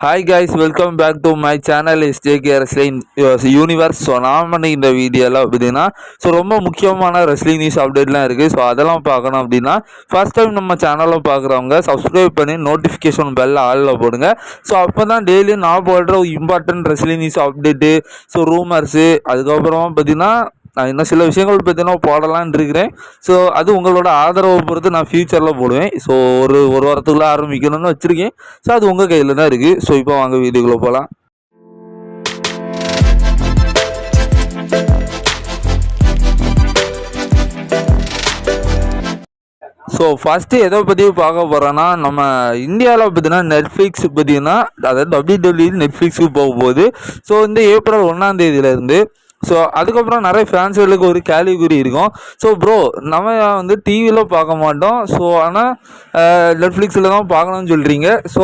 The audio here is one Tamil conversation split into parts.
Hi guys welcome back to my channel is JK wrestling universe so நான் பண்ணி இந்த வீடியோவில் பார்த்தீங்கன்னா ஸோ ரொம்ப முக்கியமான ரெஸ்லிங் நியூஸ் அப்டேட்லாம் இருக்குது ஸோ அதெல்லாம் பார்க்கணும் அப்படின்னா ஃபர்ஸ்ட் டைம் நம்ம சேனலில் பார்க்குறவங்க சப்ஸ்கிரைப் பண்ணி நோட்டிஃபிகேஷன் பெல் ஆளில் போடுங்க. ஸோ அப்போ தான் டெய்லியும் நான் போடுற important wrestling news update so rumours அதுக்கப்புறமா பார்த்தீங்கன்னா நான் இன்னும் சில விஷயங்கள் பார்த்தீங்கன்னா போடலான்னு இருக்கிறேன். ஸோ அது உங்களோட ஆதரவை பொறுத்து நான் ஃப்யூச்சரில் போடுவேன். ஸோ ஒரு ஒரு வாரத்துக்குள்ளே ஆரம்பிக்கணும்னு வச்சுருக்கேன். ஸோ அது உங்கள் கையில் தான் இருக்குது ஸோ இப்போ வாங்க வீடியோக்குள்ளே போகலாம் ஸோ ஃபஸ்ட்டு எதை பற்றி பார்க்க போகிறோன்னா நம்ம இந்தியாவில் பார்த்தீங்கன்னா நெட்ஃப்ளிக்ஸ் பார்த்தீங்கன்னா அதாவது டபிள்யூ டபிள்யூ நெட்ஃப்ளிக்ஸுக்கு போகும்போது ஸோ இந்த ஏப்ரல் ஒன்றாம் தேதியிலேருந்து ஸோ அதுக்கப்புறம் நிறைய ஃபேன்ஸுகளுக்கு ஒரு கேலிகுரி இருக்கும். ஸோ ப்ரோ நம்ம வந்து டிவியில் பார்க்க மாட்டோம். ஸோ ஆனால் நெட்ஃப்ளிக்ஸில் தான் பார்க்கணும்னு சொல்கிறீங்க ஸோ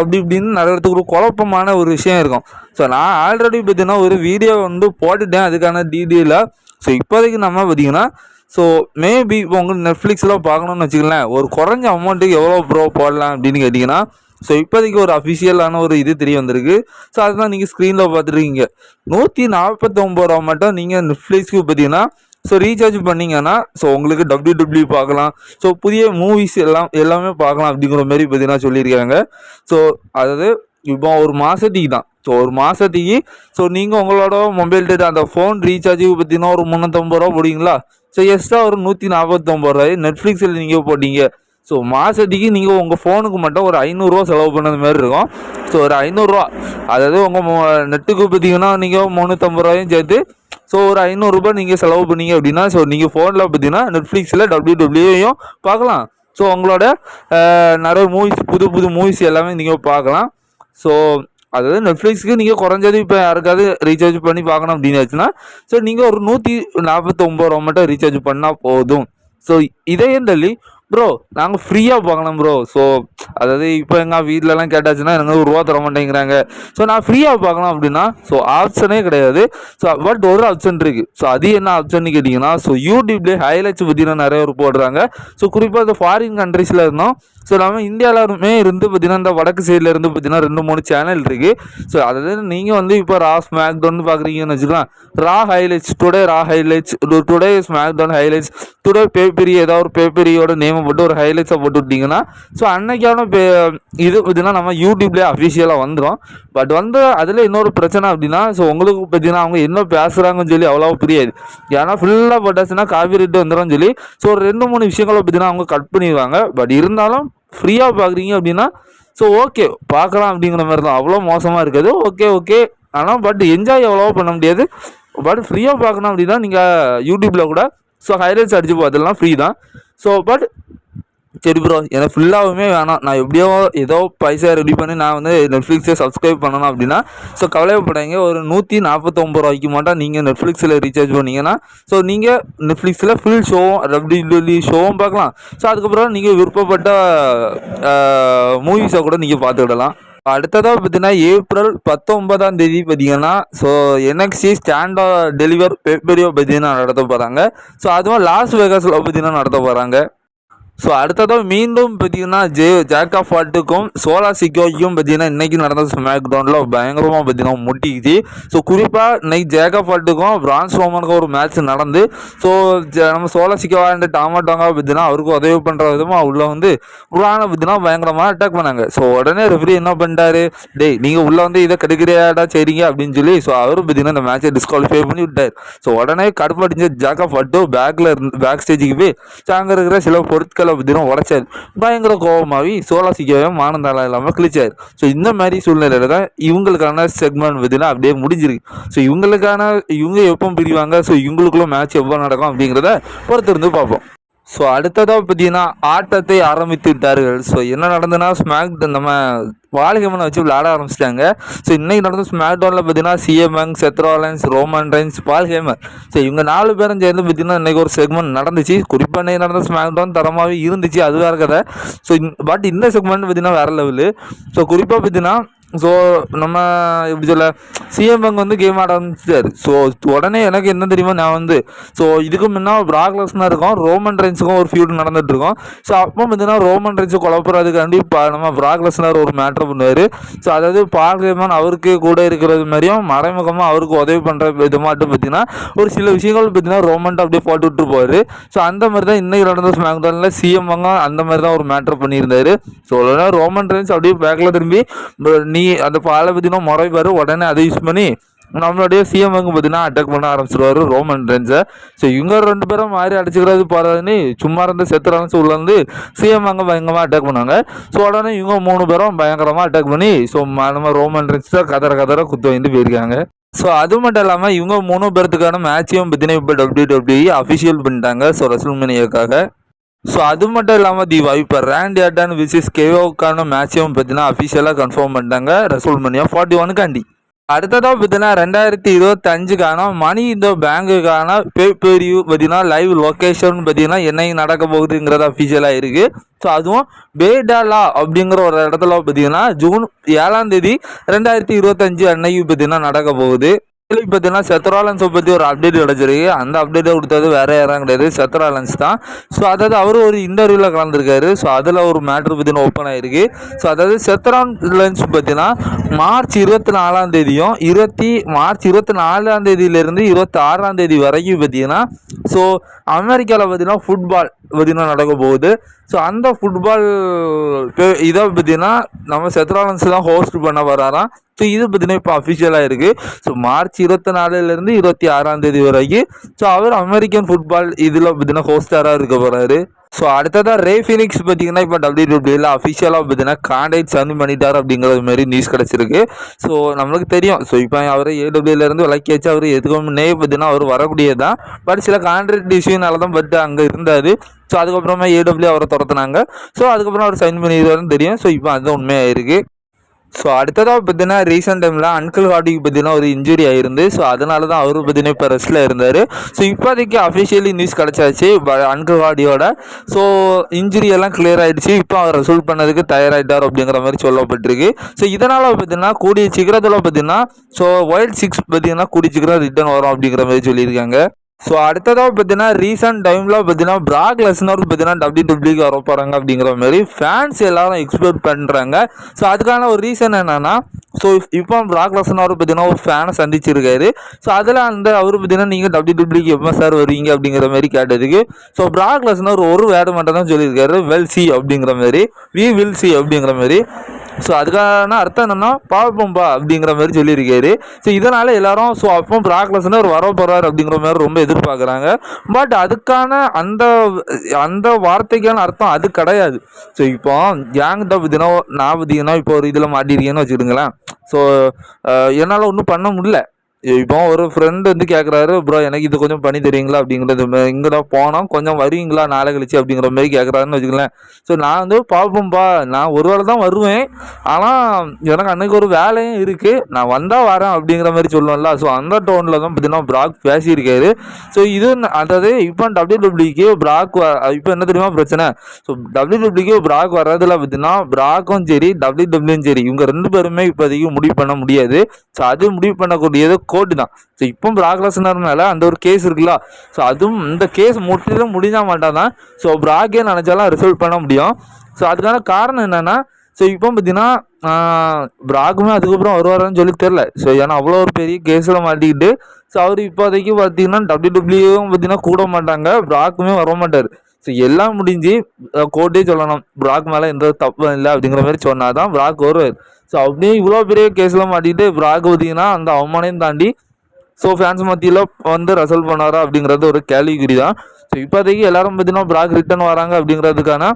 அப்படி இப்படின்னு நிறைய இடத்துக்கு ஒரு குழப்பமான ஒரு விஷயம் இருக்கும். ஸோ நான் ஆல்ரெடி பார்த்தீங்கன்னா ஒரு வீடியோ வந்து போட்டுட்டேன். அதுக்கான டீடெயிலாக ஸோ இப்போதைக்கு நம்ம பார்த்தீங்கன்னா ஸோ மேபி இப்போ உங்களுக்கு நெட்ஃப்ளிக்ஸில் பார்க்கணுன்னு வச்சுக்கலாம் ஒரு குறைஞ்ச அமௌண்ட்டுக்கு எவ்வளோ ப்ரோ போடலாம் அப்படின்னு கேட்டிங்கன்னா ஸோ இப்போதைக்கு ஒரு அஃபிஷியலான ஒரு இது தெரிய வந்திருக்கு. ஸோ அதுதான் நீங்கள் ஸ்க்ரீனில் பார்த்துருக்கீங்க. நூற்றி நாற்பத்தொம்பது ரூபா மட்டும் நீங்கள் நெட்ஃப்ளிக்ஸ்க்கு பார்த்தீங்கன்னா ஸோ ரீசார்ஜ் பண்ணிங்கன்னா ஸோ உங்களுக்கு டபிள்யூ டபிள்யூ பார்க்கலாம். ஸோ புதிய மூவிஸ் எல்லாம் எல்லாமே பார்க்கலாம் அப்படிங்கிற மாதிரி பார்த்தீங்கன்னா சொல்லியிருக்காங்க. ஸோ அதாவது இப்போ ஒரு மாதத்துக்கு தான். ஸோ ஒரு மாதத்துக்கு ஸோ நீங்கள் உங்களோட மொபைல் டேட்டா அந்த ஃபோன் ரீசார்ஜுக்கு பார்த்தீங்கன்னா ஒரு முந்நூற்றம்பது ரூபா போடுவீங்களா? ஸோ எக்ஸ்ட்ரா ஒரு நூற்றி நாற்பத்தொம்பது ரூபாய் நெட்ஃப்ளிக்ஸில் நீங்கள் போட்டீங்க. ஸோ மாதத்துக்கு நீங்கள் உங்கள் ஃபோனுக்கு மட்டும் ஒரு ஐநூறுரூவா செலவு பண்ணது மாதிரி இருக்கும். ஸோ ஒரு ஐநூறுரூவா அதாவது உங்கள் நெட்டுக்கு பார்த்தீங்கன்னா நீங்கள் முந்நூற்றம்பது ரூபாயும் சேர்த்து ஸோ ஒரு ஐநூறுரூபா நீங்கள் செலவு பண்ணீங்க அப்படின்னா ஸோ நீங்கள் ஃபோனில் பார்த்தீங்கன்னா நெட்ஃப்ளிக்ஸில் டபிள்யூ டபிள்யூயும் பார்க்கலாம். ஸோ உங்களோட நிறைய மூவிஸ் புது புது மூவிஸ் எல்லாமே நீங்கள் பார்க்கலாம். ஸோ அதாவது நெட்ஃப்ளிக்ஸ்க்கு நீங்கள் குறைஞ்சது இப்போ யாருக்காவது ரீசார்ஜ் பண்ணி பார்க்கணும் அப்படின்னு ஆச்சுன்னா ஸோ நீங்கள் ஒரு நூற்றி நாற்பத்தொம்பது ரூபா மட்டும் ரீசார்ஜ் பண்ணால் போதும். ஸோ இதையும் தள்ளி ப்ரோ நாங்கள் ஃப்ரீயாக பார்க்கணும் ப்ரோ ஸோ அதாவது இப்போ எங்கள் வீட்டிலலாம் கேட்டாச்சுன்னா எனக்கு ஒரு ரூபா தர மாட்டேங்கிறாங்க. ஸோ நான் ஃப்ரீயாக பார்க்கலாம் அப்படின்னா ஸோ ஆப்ஷனே கிடையாது. ஸோ பட் ஒரு ஆப்ஷன் இருக்குது ஸோ அது என்ன ஆப்ஷன் கேட்டிங்கன்னா ஸோ யூடியூப்லேயே ஹைலைட்ஸ் பற்றினா நிறைய பேர் போடுறாங்க. ஸோ குறிப்பாக இந்த ஃபாரின் கண்ட்ரீஸில் இருந்தோம். ஸோ நம்ம இந்தியாவிலுமே இருந்து பார்த்தீங்கன்னா இந்த வடக்கு சைடில் இருந்து பார்த்தீங்கன்னா ரெண்டு மூணு சேனல் இருக்குது ஸோ அதாவது நீங்கள் வந்து இப்போ ரா ஸ்மாக் டவுன் பார்க்குறீங்கன்னு வச்சுக்கலாம். Raw highlights today Raw highlights today SmackDown highlights today பேப்பரி ஏதாவது ஒரு பேப்பரியோட நேமை போட்டு ஒரு ஹைலைட்ஸை போட்டு விட்டிங்கன்னா ஸோ அன்னைக்கான பே இது பார்த்தீங்கன்னா நம்ம யூடியூப்லேயே அஃபிஷியலாக வந்துடும் பட் வந்து அதில் இன்னொரு பிரச்சனை அப்படின்னா ஸோ உங்களுக்கு பார்த்தீங்கன்னா அவங்க என்ன பேசுகிறாங்கன்னு சொல்லி அவ்வளோ புரியாது. ஏன்னா ஃபுல்லாக போட்டாச்சுன்னா காப்பிரைட்டு வந்துடும் சொல்லி ஸோ ஒரு ரெண்டு மூணு விஷயங்களை பார்த்தீங்கன்னா அவங்க கட் பண்ணிடுவாங்க. பட் இருந்தாலும் ஃப்ரீயாக பார்க்குறீங்க அப்படின்னா ஸோ ஓகே பார்க்கலாம் அப்படிங்கிற மாதிரி தான். அவ்வளோ மோசமாக இருக்காது. ஓகே ஓகே ஆனால் பட் என்ஜாய் எவ்வளோ பண்ண முடியாது. பட் ஃப்ரீயாக பார்க்கணும் அப்படின்னா நீங்கள் யூடியூப்பில் கூட ஸோ ஹைலைட்ஸ் அடிச்சு பார்த்தலாம் ஃப்ரீ தான். ஸோ பட் சரி ப்ரோ எனக்கு ஃபுல்லாகவுமே வேணாம். நான் எப்படியோ ஏதோ பைசா ரெடி பண்ணி நான் வந்து நெட்ஃப்ளிக்ஸை சப்ஸ்கிரைப் பண்ணணும் அப்படின்னா ஸோ கவலைப்படாங்க ஒரு நூற்றி நாற்பத்தொம்பது ரூபாய்க்கு மட்டும் நீங்கள் நெட்ஃப்ளிக்ஸில் ரீசார்ஜ் பண்ணிங்கன்னா ஸோ நீங்கள் நெட்ஃப்ளிக்ஸில் ஃபுல் ஷோவும் டபிள்யூ ஷோவும் பார்க்கலாம். ஸோ அதுக்கப்புறம் நீங்கள் விருப்பப்பட்ட மூவிஸை கூட நீங்கள் பார்த்துக்கிடலாம். அடுத்ததாக பார்த்தீங்கன்னா ஏப்ரல் பத்தொன்பதாம் தேதி பார்த்தீங்கன்னா ஸோ என்எக்சி ஸ்டாண்டா டெலிவர் பேப்பரியோ பார்த்தீங்கன்னா நடத்த போகிறாங்க ஸோ அதுவும் லாஸ் வேகாஸில் பார்த்தீங்கன்னா நடத்த போகிறாங்க ஸோ அடுத்ததாக மீண்டும் பார்த்தீங்கன்னா ஜே ஜாக்கா ஃபாட்டுக்கும் சோலா சிக்கோய்க்கும் பார்த்தீங்கன்னா இன்றைக்கி நடந்த ஸ்மாக் டவுனில் பயங்கரமாக பார்த்தீங்கன்னா முட்டிக்குது ஸோ குறிப்பாக இன்னைக்கு ஜேக்கா ஃபாட்டுக்கும் பிரான்ஸ் ரோமனுக்கும் ஒரு மேட்ச் நடந்து ஸோ நம்ம சோலா சிக்கோவா அண்ட் டாமாட்டோங்க பார்த்தீங்கன்னா அவருக்கு உதவி பண்ணுற விதமாக உள்ளே வந்து பிரானை பார்த்தீங்கன்னா பயங்கரமாக அட்டாக் பண்ணாங்க. ஸோ உடனே ரெஃப்ரி என்ன பண்ணிட்டாரு? டேய் நீங்கள் உள்ளே வந்து இதை கெடுக்கிறியாடா சரிங்க அப்படின்னு சொல்லி ஸோ அவரும் பார்த்தீங்கன்னா இந்த மேட்சை டிஸ்குவாலிஃபை பண்ணி விட்டார். ஸோ உடனே கடுப்படிஞ்ச ஆஃப் ஃபாட்டு பேக்கில் இருந்து பேக் ஸ்டேஜுக்கு போய் ஸோ அங்கே இருக்கிற சில பொருட்கள் மக்களை பற்றினும் உடைச்சார். பயங்கர கோபமாகி சோலாசிக்காவே மானந்தாளம் இல்லாமல் கிழிச்சார். ஸோ இந்த மாதிரி சூழ்நிலையில் தான் இவங்களுக்கான செக்மெண்ட் பார்த்தீங்கன்னா அப்படியே முடிஞ்சிருக்கு. ஸோ இவங்களுக்கான இவங்க எப்போ பிரிவாங்க. ஸோ இவங்களுக்குள்ள மேட்ச் எவ்வளோ நடக்கும் அப்படிங்கிறத பொறுத்திருந்து பார்ப்போம். ஸோ அடுத்ததாக பார்த்தீங்கன்னா ஆட்டத்தை ஆரம்பித்து விட்டார்கள். ஸோ என்ன நடந்ததுன்னா ஸ்மாக் நம்ம வாழ்கமனை வச்சு விளையாட ஆரம்பிச்சிட்டாங்க. ஸோ இன்றைக்கி நடந்த ஸ்மாக் டவுனில் பார்த்தீங்கன்னா சிஎம்எங் Seth Rollins Roman Reigns Paul Heyman so இவங்க நாலு பேரும் சேர்ந்து பார்த்தீங்கன்னா இன்றைக்கி ஒரு செக்மெண்ட் நடந்துச்சு. குறிப்பாக இன்றைக்கி நடந்த ஸ்மாக் டவுன் தரமாகவே இருந்துச்சு. அது வேறு கதை. ஸோ பட் இந்த செக்மெண்ட் பார்த்தீங்கன்னா வேறு லெவலு ஸோ குறிப்பாக பார்த்தீங்கன்னா ஸோ நம்ம எப்படி சொல்ல சிஎம் பங்க் வந்து கேம் ஆட ஆரம்பிச்சிட்டாரு ஸோ உடனே எனக்கு என்ன தெரியுமா நான் வந்து ஸோ இதுக்கு முன்னா பிராக்லஸ்னா இருக்கும் ரோமன் ரென்ஸுக்கும் ஒரு ஃபியூட் நடந்துட்டுருக்கோம் ஸோ அப்போ பார்த்தீங்கன்னா ரோமன் ரென்ஸை குழப்பறதுக்காண்டி இப்போ நம்ம பிராக்லஸ்னர் ஒரு மேட்ரு பண்ணுவார். ஸோ அதாவது பார்க்லேமன் அவருக்கு கூட இருக்கிறது மாதிரியும் மறைமுகமாக அவருக்கு உதவி பண்ணுற விதமாட்டு பார்த்தீங்கன்னா ஒரு சில விஷயங்கள் பார்த்தீங்கன்னா ரோமன்ட்டு அப்படியே போட்டு விட்டு போவார் ஸோ அந்த மாதிரி தான் இன்னைக்கு நடந்த ஸ்மாக்டவுனில் சிஎம் அவங்க அந்த மாதிரி தான் ஒரு மேட்ரு பண்ணியிருந்தார். ஸோ ரோமன் ரென்ஸ் அப்படியே பேக்கில் திரும்பி நீ அந்த பாலை பற்றினா முறைப்பாரு உடனே அதை யூஸ் பண்ணி நம்மளுடைய சிஎம் வந்து பார்த்தீங்கன்னா அட்டாக் பண்ண ஆரம்பிச்சிருவாரு ரோமன் ரென்ஸை ஸோ இவங்க ரெண்டு பேரும் மாறி அடிச்சுக்கிறது போகிறதுன்னு சும்மா இருந்து செத்துறான்னு உள்ள வந்து சிஎம் அங்கே பயங்கரமாக அட்டாக் பண்ணாங்க. ஸோ உடனே இவங்க மூணு பேரும் பயங்கரமாக அட்டாக் பண்ணி ஸோ நம்ம ரோமன் ரென்ஸை கதற கதற குத்து வந்து போயிருக்காங்க. ஸோ அது மட்டும் இல்லாமல் இவங்க மூணு பேர்த்துக்கான மேட்சையும் பார்த்தீங்கன்னா இப்போ டபிள்யூ டபிள்யூ அஃபிஷியல் பண்ணிட்டாங்க. ஸோ ரசல்மேனியாக்காக ஸோ அது மட்டும் இல்லாமல் தீபா இப்போ ரேண்ட் அட்டான் விசிஸ் கேவோக்கான மேட்சையும் பார்த்தீங்கன்னா அஃபிஷியலாக கன்ஃபார்ம் பண்ணிட்டாங்க. ரசூல்மனியா ஃபார்ட்டி ஒனுக்காண்டி அடுத்ததாக பார்த்தீங்கன்னா ரெண்டாயிரத்தி இருபத்தஞ்சுக்கான மணி இந்த பேங்குக்கான பே பேரியூ பார்த்தீங்கன்னா லைவ் லொக்கேஷன் பார்த்தீங்கன்னா என்னைக்கு நடக்க போகுதுங்கிறது அஃபிஷியலாக இருக்குது ஸோ அதுவும் பேடாலா அப்படிங்கிற ஒரு இடத்துல பார்த்தீங்கன்னா ஜூன் ஏழாம் தேதி ரெண்டாயிரத்தி இருபத்தஞ்சு அன்னைக்கு பார்த்தீங்கன்னா நடக்க போகுது. இதுல பார்த்தீங்கன்னா செத்ராலன்ஸை பற்றி ஒரு அப்டேட் கிடச்சிருக்கு. அந்த அப்டேட்டை கொடுத்தது வேற யாரும் கிடையாது. செத்ராலன்ஸ் தான். ஸோ அதாவது அவர் ஒரு இன்டர்வியூவில் கலந்துருக்காரு. ஸோ அதில் ஒரு மேட்ரு பற்றின ஓப்பன் ஆகிருக்கு ஸோ அதாவது செத்ராலன்ஸ் பார்த்தீங்கன்னா மார்ச் இருபத்தி நாலாம் தேதியும் இருபத்தி மார்ச் இருபத்தி நாலாம் தேதியிலேருந்து இருபத்தி ஆறாம் தேதி வரைக்கும் பார்த்தீங்கன்னா ஸோ அமெரிக்காவில் பார்த்தீங்கன்னா ஃபுட்பால் பார்த்தீங்கன்னா நடக்க போகுது. ஸோ அந்த ஃபுட்பால் இதை பார்த்தீங்கன்னா நம்ம செத்ராலன்ஸ் தான் ஹோஸ்ட் பண்ண வராராம் ஸோ இது பார்த்தீங்கன்னா இப்போ அஃபிஷியலாக இருக்குது ஸோ மார்ச் இருபத்தி நாலுலேருந்து இருபத்தி ஆறாம் தேதி வரைக்கும் ஸோ அவர் அமெரிக்கன் ஃபுட்பால் இதில் பார்த்தீங்கன்னா ஹோஸ்டராக இருக்க போகிறாரு ஸோ அடுத்ததாக ரே ஃபினிக்ஸ் பார்த்தீங்கன்னா இப்போ டபிள்யூ டபிள்யூல அஃபிஷியலாக பார்த்தீங்கன்னா கான்டாக்ட் சைன் பண்ணிட்டார் அப்படிங்கிற மாதிரி நியூஸ் கிடச்சிருக்கு. ஸோ நம்மளுக்கு தெரியும். ஸோ இப்போ அவர் ஏடபிள்யூலேருந்து விளக்கியாச்சு அவர் எதுக்கு முன்னே பார்த்தீங்கன்னா அவர் வரக்கூடியது தான் பட் சில கான்ட்ராக்ட் இஷ்யூனால தான் பட் அங்கே இருந்தார். ஸோ அதுக்கப்புறமா ஏடபிள்யூ அவரை துரத்துனாங்க. ஸோ அதுக்கப்புறம் அவர் சைன் பண்ணிடுவாருன்னு தெரியும். ஸோ இப்போ அதுதான் உண்மையாக இருக்குது ஸோ அடுத்ததாக பார்த்தீங்கன்னா ரீசெண்ட் டைமில் அன்கிள் ஹார்டிக்கு பார்த்தீங்கன்னா ஒரு இன்ஜுரி ஆயிருந்து ஸோ அதனால தான் அவரும் பார்த்தீங்கன்னா இப்போ ரெஸ்ட்டில் இருந்தார். ஸோ இப்போதைக்கு அஃபிஷியலி நியூஸ் கிடச்சாச்சு அன்கிள் ஹார்டியோட ஸோ இன்ஜுரி எல்லாம் கிளியர் ஆகிடுச்சு இப்போ அவர் ரெசல்ட் பண்ணதுக்கு தயாராகிட்டார் அப்படிங்கிற மாதிரி சொல்லப்பட்டிருக்கு. ஸோ இதனால் பார்த்தீங்கன்னா கூடிய சீக்கிரத்தில் பார்த்தீங்கன்னா ஸோ ஒயிட் சிக்ஸ் பார்த்தீங்கன்னா கூடிய சீக்கிரம் ரிட்டர்ன் வரும் அப்படிங்கிற மாதிரி சொல்லியிருக்காங்க. ஸோ அடுத்ததாக பார்த்தீங்கன்னா ரீசெண்ட் டைமில் பார்த்தீங்கன்னா பிராக் லெஸ்னர் பார்த்தீங்கன்னா டபிள்யூ டபிள்யூக்கு வர போகிறாங்க அப்படிங்கிற மாதிரி ஃபேன்ஸ் எல்லாரும் எக்ஸ்பெக்ட் பண்ணுறாங்க ஸோ அதுக்கான ஒரு ரீசன் என்னென்னா ஸோ இப்போ பிராக் லெஸ்னர் பார்த்தீங்கன்னா ஒரு ஃபேனை சந்திச்சிருக்காரு. ஸோ அதில் அந்த அவர் பார்த்தீங்கன்னா நீங்கள் டபிள்யூ டபிள்யூக்கு எப்போ சார் வருவீங்க அப்படிங்கிற மாதிரி கேட்டதுக்கு ஸோ பிராக் லெஸ்னர் ஒரு வேர்டு மட்டும் தான் சொல்லியிருக்காரு. வெல் சி அப்படிங்கிற மாதிரி. வி வில் சி அப்படிங்கிற மாதிரி. ஸோ அதுக்கான அர்த்தம் என்னென்னா பார்ப்போம்பா அப்படிங்கிற மாதிரி சொல்லியிருக்காரு. ஸோ இதனால் எல்லாரும் ஸோ அப்போ பிராக்லஸ்னு ஒரு வர போகிறார் அப்படிங்கிற மாதிரி ரொம்ப எதிர்பார்க்குறாங்க. பட் அதுக்கான அந்த அந்த வார்த்தைக்கான அர்த்தம் அது கிடையாது. ஸோ இப்போ கேங் தான் தினம் நான் தினம் இப்போ ஒரு இதில் மாட்டிருக்கேன்னு வச்சுக்கிடுங்களேன் ஸோ என்னால் ஒன்றும் பண்ண முடியல. இப்போ ஒரு ஃப்ரெண்டு வந்து கேட்குறாரு ப்ரோ எனக்கு இது கொஞ்சம் பண்ணி தருவீங்களா அப்படிங்கிறது இங்கே தான் போனோம் கொஞ்சம் வருவீங்களா? நாளை கழிச்சு அப்படிங்கிற மாதிரி கேட்குறாருன்னு வச்சுக்கலேன் ஸோ நான் வந்து பார்ப்போம்ப்பா நான் ஒரு வேளை தான் வருவேன். ஆனால் எனக்கு அன்னைக்கு ஒரு வேலையும் இருக்குது நான் வந்தால் வரேன் அப்படிங்கிற மாதிரி சொல்லுவேன்ல. ஸோ அந்த டோனில் தான் பார்த்தீங்கன்னா பிராக் பேசியிருக்காரு. ஸோ இது அதாவது இப்போ டபிள்யூ டபிள்யூக்கு பிராக் இப்போ என்ன தெரியுமா பிரச்சனை? ஸோ டபிள்யூ டபிள்யூக்கு பிராக் வர்றதுல பார்த்தீங்கன்னா பிராக்கும் சரி டபிள்யூ டபிள்யூவும் சரி இவங்க ரெண்டு பேருமே இப்போதைக்கு முடிவு பண்ண முடியாது. ஸோ அது முடிவு பண்ணக்கூடியது கோர்ட்டு தான். ஸோ இப்போ பிராக்லஸ்னர்னால அந்த ஒரு கேஸ் இருக்குல்ல? ஸோ அதுவும் இந்த கேஸ் முற்றிலும் முடிஞ்சா மாட்டான் தான் ஸோ ப்ராக்கே நினச்சாலும் ரிசல்ட் பண்ண முடியும். ஸோ அதுக்கான காரணம் என்னென்னா ஸோ இப்போ பார்த்தீங்கன்னா பிராக்குமே அதுக்கப்புறம் வருவாரான்னு சொல்லி தெரில ஸோ ஏன்னா அவ்வளோ ஒரு பெரிய கேஸில் மாட்டிக்கிட்டு ஸோ அவர் இப்போதைக்கு பார்த்தீங்கன்னா டபிள்யூ டபிள்யூவும் பார்த்தீங்கன்னா கூட மாட்டாங்க. பிராக்குமே வர மாட்டார். ஸோ எல்லாம் முடிஞ்சு கோர்ட்டே சொல்லணும். பிராக் மேலே எந்த தப்பு இல்லை அப்படிங்கிற மாதிரி சொன்னால் தான் பிராக் வருவார். ஸோ அப்படியே இவ்வளோ பெரிய கேஸில் மாட்டிக்கிட்டு ராகவதினா அந்த அவமானையும் தாண்டி ஸோ ஃபேன்ஸ் மத்தியில் வந்து ரசல் பண்ணாரா அப்படிங்கிறது ஒரு கேள்விக்குறி தான் ஸோ இப்போதைக்கு எல்லாரும் பார்த்தீங்கன்னா பிராக் ரிட்டர்ன் வராங்க அப்படிங்கிறதுக்கான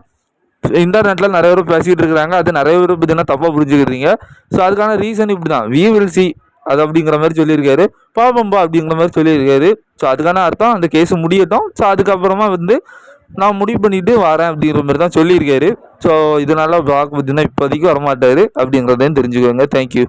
இன்டர்நெட்டில் நிறைய பேர் பேசிக்கிட்டு இருக்கிறாங்க. அது நிறைய பேர் பார்த்தீங்கன்னா தப்பாக புரிஞ்சுக்கிறீங்க? ஸோ அதுக்கான ரீசன் இப்படி தான் வி வில் சி அது அப்படிங்கிற மாதிரி சொல்லியிருக்காரு. பாபம்பா அப்படிங்கிற மாதிரி சொல்லியிருக்காரு. ஸோ அதுக்கான அர்த்தம் அந்த கேஸ் முடியட்டும். ஸோ அதுக்கப்புறமா வந்து நான் முடிவு பண்ணிட்டு வரேன் அப்படிங்கிற மாதிரி தான் சொல்லியிருக்காரு. ஸோ இதனால பிளாக் பார்த்தீங்கன்னா இப்போதைக்கு வரமாட்டார் அப்படிங்கிறதையும் தெரிஞ்சுக்கோங்க. தேங்க்யூ